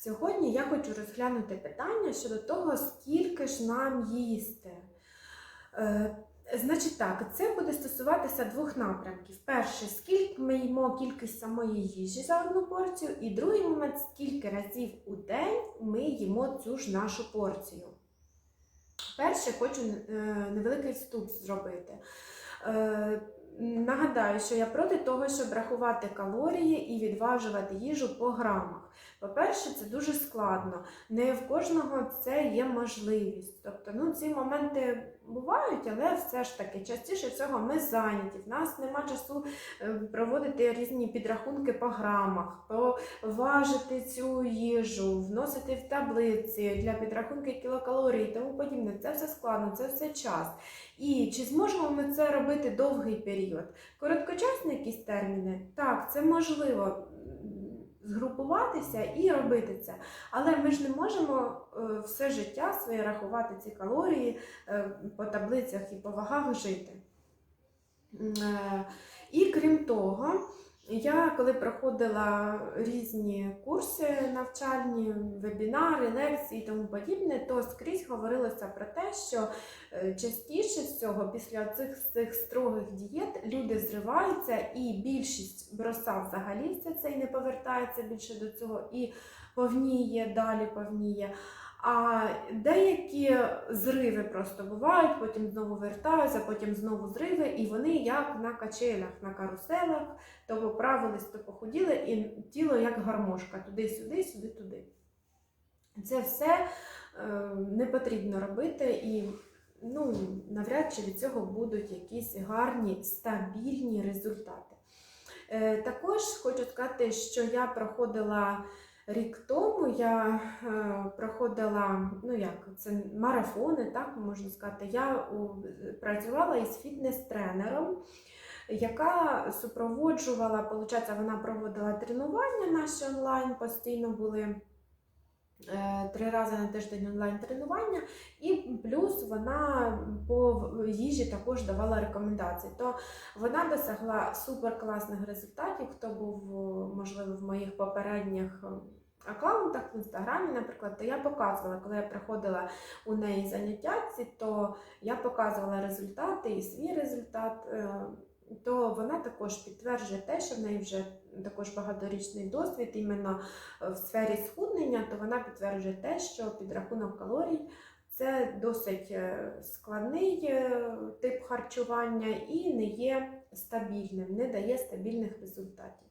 Сьогодні я хочу розглянути питання щодо того, скільки ж нам їсти. Е, Значить так, це буде стосуватися двох напрямків. Перше, скільки ми їмо кількість самої їжі за одну порцію, і другий момент, скільки разів у день ми їмо цю ж нашу порцію. Перше, хочу е, невеликий вступ зробити. Нагадаю, що я проти того, щоб рахувати калорії і відважувати їжу по грамах. По-перше, це дуже складно. Не в кожного це є можливість. Тобто, ну, ці моменти бувають, але все ж таки частіше всього ми зайняті. В нас нема часу е, проводити різні підрахунки по грамах, поважити цю їжу, вносити в таблиці для підрахунки кілокалорій і тому подібне. Це все складно, це все час. І чи зможемо ми це робити довгий період? Короткочасні якісь терміни? Так, це можливо згрупуватися і робити це. Але ми ж не можемо е, все життя своє рахувати ці калорії е, по таблицях і по вагах жити. Е, І крім того, я коли проходила різні курси навчальні, вебінари, лекції і тому подібне, то скрізь говорилося про те, що е, частіше всього після цих, цих строгих дієт люди зриваються, і більшість броса взагалі все це і не повертається більше до цього, і повніє, далі повніє. А деякі зриви просто бувають, потім знову вертаються, потім знову зриви, і вони як на качелях, на каруселах, то поправились, то похуділи, і тіло як гармошка, туди-сюди, сюди-туди. Це все е, не потрібно робити, і ну, навряд чи від цього будуть якісь гарні, стабільні результати. Е, також хочу сказати, що я проходила. Рік тому я е, проходила, ну як це марафони, так можна сказати. Я працювала із фітнес-тренером, яка супроводжувала, получається, вона проводила тренування наші онлайн, постійно були е, три рази на тиждень онлайн тренування, і плюс вона по їжі також давала рекомендації. То вона досягла суперкласних результатів. Хто був, можливо, в моїх попередніх аккаунтах в інстаграмі, наприклад, то я показувала, коли я приходила у неї заняття, ці, то я показувала результати і свій результат. е, То вона також підтверджує те, що в неї вже також багаторічний досвід іменно в сфері схуднення, то вона підтверджує те, що підрахунок калорій це досить е, складний е, тип харчування і не є стабільним, не дає стабільних результатів.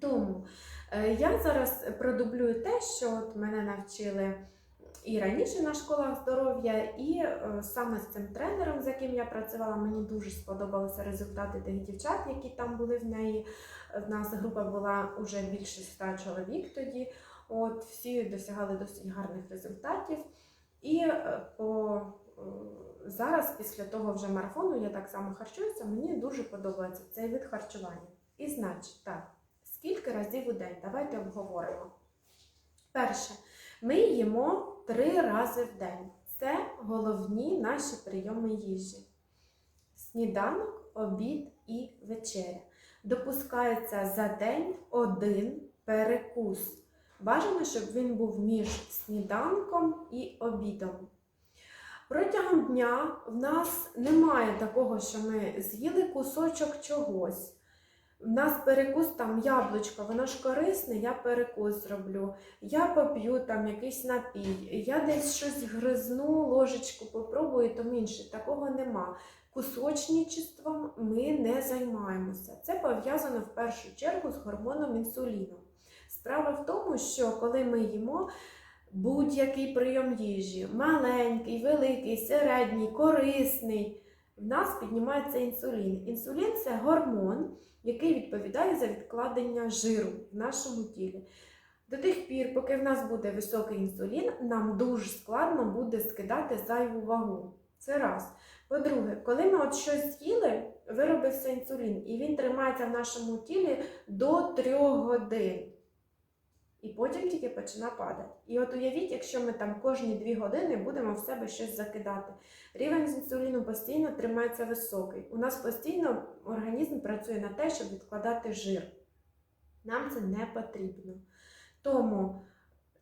Тому е, я зараз продублюю те, що от мене навчили і раніше на школах здоров'я, і е, саме з цим тренером, з яким я працювала, мені дуже сподобалися результати тих дівчат, які там були в неї. В нас група була вже більше ста чоловік тоді. От всі досягали досить гарних результатів. І е, по е, зараз, після того вже марафону, я так само харчуюся. Мені дуже подобається цей вид харчування. І значить, так, скільки разів у день? Давайте обговоримо. Перше, ми їмо три рази в день. Це головні наші прийоми їжі: сніданок, обід і вечеря. Допускається за день один перекус. Бажано, щоб він був між сніданком і обідом. Протягом дня в нас немає такого, що ми з'їли кусочок чогось. У нас перекус там яблучко, воно ж корисне, я перекус зроблю. Я поп'ю там якийсь напій, я десь щось гризну, ложечку попробую, то інше. Такого нема. Кусочничеством ми не займаємося. Це пов'язано в першу чергу з гормоном інсуліну. Справа в тому, що коли ми їмо будь-який прийом їжі, маленький, великий, середній, корисний, в нас піднімається інсулін. Інсулін це гормон, який відповідає за відкладення жиру в нашому тілі. До тих пір, поки в нас буде високий інсулін, нам дуже складно буде скидати зайву вагу. Це раз. По-друге, коли ми от щось з'їли, виробився інсулін, і він тримається в нашому тілі до 3 годин. І потім тільки починає падати. І от уявіть, якщо ми там кожні 2 години будемо в себе щось закидати. Рівень інсуліну постійно тримається високий. У нас постійно організм працює на те, щоб відкладати жир. Нам це не потрібно. Тому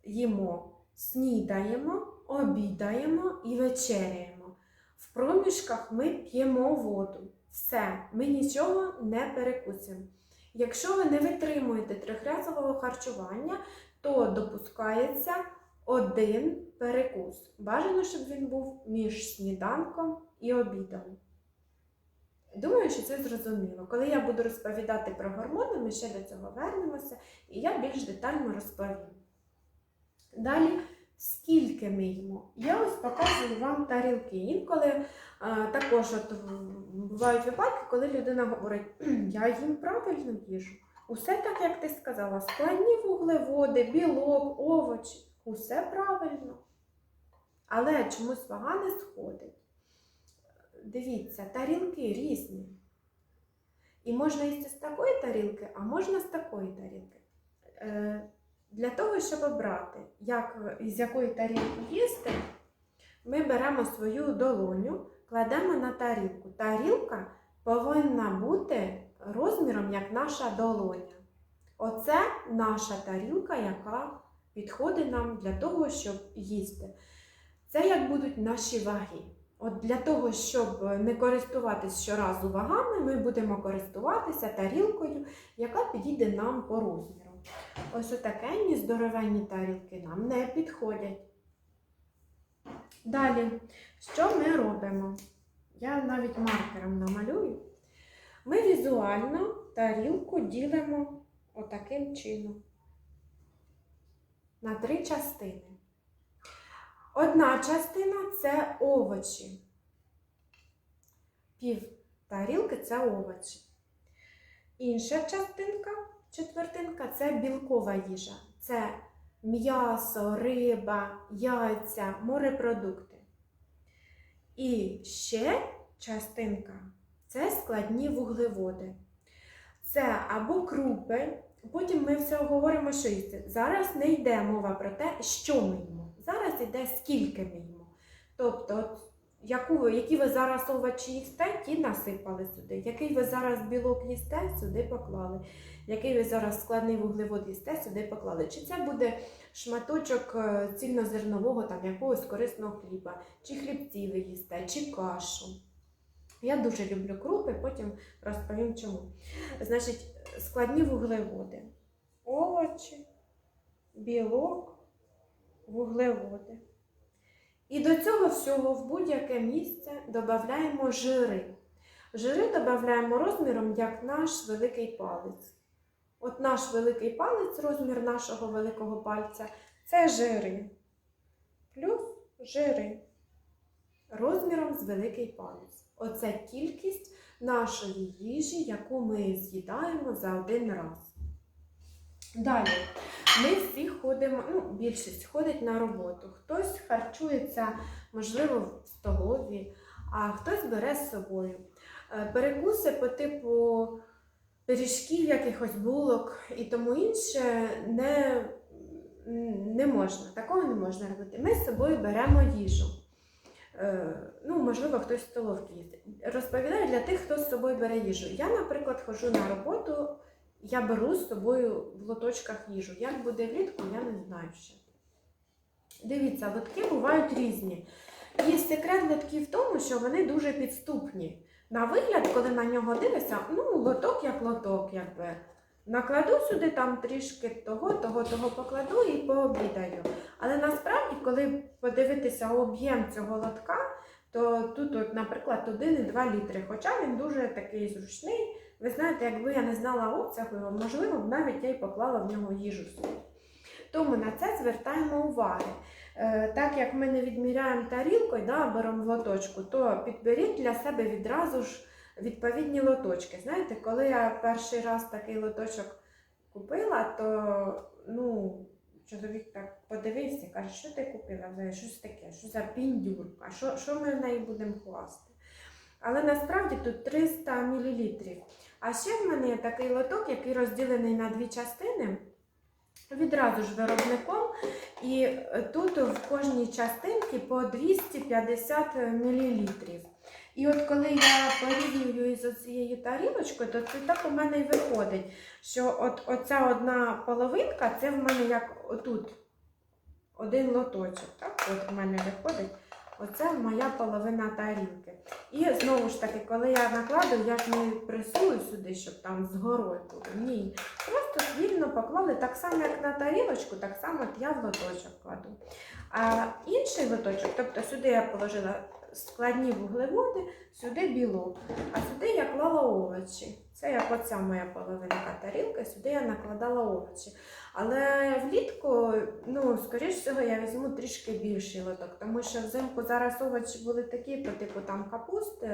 їмо, снідаємо, обідаємо і вечеряємо. В проміжках ми п'ємо воду. Все, ми нічого не перекусимо. Якщо ви не витримуєте трьохразового харчування, то допускається один перекус. Бажано, щоб він був між сніданком і обідом. Думаю, що це зрозуміло. Коли я буду розповідати про гормони, ми ще до цього вернемося, і я більш детально розповім. Далі, скільки ми їмо? Я ось показую вам тарілки. Інколи а, також от, бувають випадки, коли людина говорить, я їм правильну їжу. Усе так, як ти сказала, складні вуглеводи, білок, овочі, усе правильно. Але чомусь вага не сходить. Дивіться, тарілки різні. І можна їсти з такої тарілки, а можна з такої тарілки. Для того, щоб обрати, як, з якої тарілки їсти, ми беремо свою долоню, кладемо на тарілку. Тарілка повинна бути розміром, як наша долоня. Оце наша тарілка, яка підходить нам для того, щоб їсти. Це як будуть наші ваги. От для того, щоб не користуватись щоразу вагами, ми будемо користуватися тарілкою, яка підійде нам по розміру. Ось отакенні здоровенні тарілки нам не підходять. Далі, що ми робимо? Я навіть маркером намалюю. Ми візуально тарілку ділимо отаким чином на три частини. Одна частина це овочі. Пів тарілки це овочі. Інша частинка, четвертинка це білкова їжа. Це м'ясо, риба, яйця, морепродукти. І ще частинка це складні вуглеводи. Це або крупи. Потім ми все говоримо, що їсти. Зараз не йде мова про те, що ми їмо. Зараз йде скільки ми їмо. Тобто, яку, які ви зараз овочі їсте, ті насипали сюди. Який ви зараз білок їсте, сюди поклали. Який ви зараз складний вуглевод їсте, сюди поклали. Чи це буде шматочок е, цільнозернового, там якогось корисного хліба, чи хлібці ви їсте, чи кашу. Я дуже люблю крупи, потім розповім чому. Значить, складні вуглеводи. Овочі, білок, вуглеводи. І до цього всього в будь-яке місце додаємо жири. Жири додаємо розміром, як наш великий палець. От наш великий палець, розмір нашого великого пальця, це жири. Плюс жири. Розміром з великий палець. Оце кількість нашої їжі, яку ми з'їдаємо за один раз. Далі, ми всі ходимо, ну, більшість ходить на роботу. Хтось харчується, можливо, в столові, а хтось бере з собою. Е, Перекуси по типу пиріжків, якихось булок і тому інше не, не можна. Такого не можна робити. Ми з собою беремо їжу. Е, Ну, можливо, хтось в столовці їздить. Розповідаю для тих, хто з собою бере їжу. Я, наприклад, ходжу на роботу, я беру з собою в лоточках їжу. Як буде влітку, я не знаю ще. Дивіться, лотки бувають різні. І секрет лотків в тому, що вони дуже підступні. На вигляд, коли на нього дивишся, ну, лоток як лоток, якби. Накладу сюди там трішки того, того, того покладу і пообідаю. Але насправді, коли подивитися об'єм цього лотка, то тут, от, наприклад, 1,2 літри. Хоча він дуже такий зручний. Ви знаєте, якби я не знала обсягу, можливо, б навіть я й поклала в нього їжу собі. Тому на це звертаємо увагу. Е, так як ми не відміряємо тарілкою, да, беремо в лоточку, то підберіть для себе відразу ж відповідні лоточки. Знаєте, коли я перший раз такий лоточок купила, то ну, чоловік так подивився, і каже, що ти купила? Щось таке, що за піндюр, а що, що ми в неї будемо класти? Але насправді тут 300 мл. А ще в мене є такий лоток, який розділений на дві частини. Відразу ж виробником, і е, тут в кожній частинці по 250 мл. І от коли я порівнюю з цією тарілочкою, то це так у мене і виходить, що от оця одна половинка, це в мене як отут один лоточок. Так? От в мене виходить. Оце моя половина тарілки. І знову ж таки, коли я накладу, я ж не пресую сюди, щоб там згорою було. Ні. Просто вільно поклали так само, як на тарілочку, так само от я в лоточок кладу. А інший лоточок, тобто сюди я положила складні вуглеводи, сюди білок, а сюди я клала овочі. Це як оця моя половинка тарілки, сюди я накладала овочі. Але влітку, ну, скоріш всього, я візьму трішки більший лоток, тому що взимку зараз овочі були такі, по типу там капусти,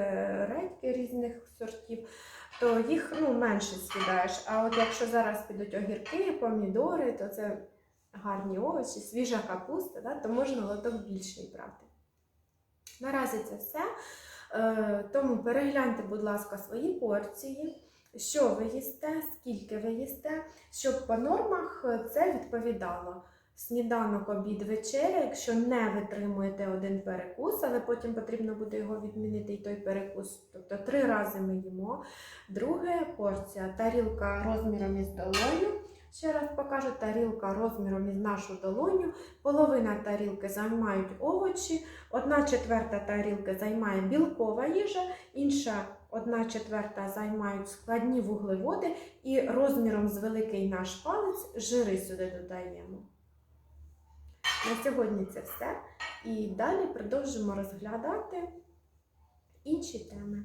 редьки різних сортів, то їх ну, менше з'їдаєш. А от якщо зараз підуть огірки, помідори, то це гарні овочі, свіжа капуста, да, то можна лоток більший брати. Наразі це все. Е, Тому перегляньте, будь ласка, свої порції, що ви їсте, скільки ви їсте, щоб по нормах це відповідало. Сніданок, обід, вечеря, якщо не витримуєте один перекус, але потім потрібно буде його відмінити і той перекус. Тобто три рази ми їмо. Друге порція тарілка розміром із долоню. Ще раз покажу тарілка розміром із нашу долоню. Половина тарілки займають овочі, одна четверта тарілки займає білкова їжа, інша одна четверта займають складні вуглеводи і розміром з великий наш палець жири сюди додаємо. На сьогодні це все. І далі продовжимо розглядати інші теми.